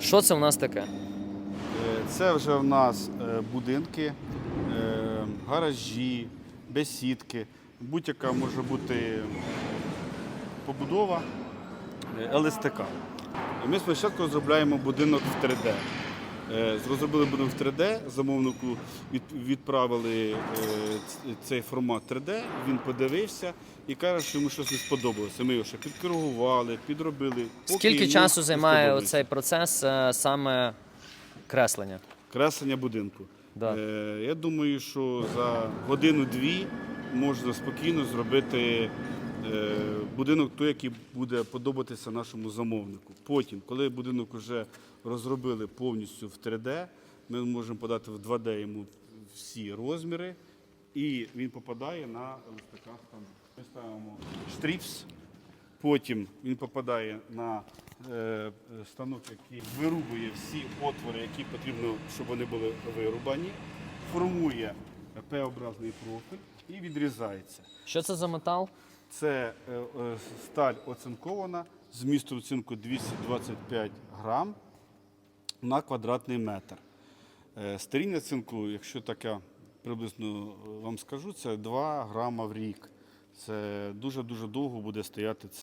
Що це в нас таке? Е, Це вже в нас е, будинки, е, гаражі, бесідки, будь-яка може бути побудова ЛСТК. Ми спочатку зробляємо будинок в 3D. Е, Розробили будинок в 3D, замовнику відправили е, цей формат 3D, він подивився і каже, що йому щось не сподобалося. Ми його ще підкоригували, підробили. поки Скільки йому часу не займає цей процес е, саме креслення? Креслення будинку. Да. Е, я думаю, що за годину-дві можна спокійно зробити будинок той, який буде подобатися нашому замовнику. Потім, коли будинок вже розробили повністю в 3D, ми можемо подати в 2D йому всі розміри, і він попадає на ЛСТК станок. Ми ставимо штріпс, Потім він попадає на е, станок, який вирубує всі отвори, які потрібно, щоб вони були вирубані, формує П-образний профіль і відрізається. Що це за метал? Це е, е, сталь оцинкована з містом цинку 225 грам на квадратний метр. Е, Старіння цинку, якщо таке приблизно е, вам скажу, це 2 грама в рік. Це дуже-дуже довго буде стояти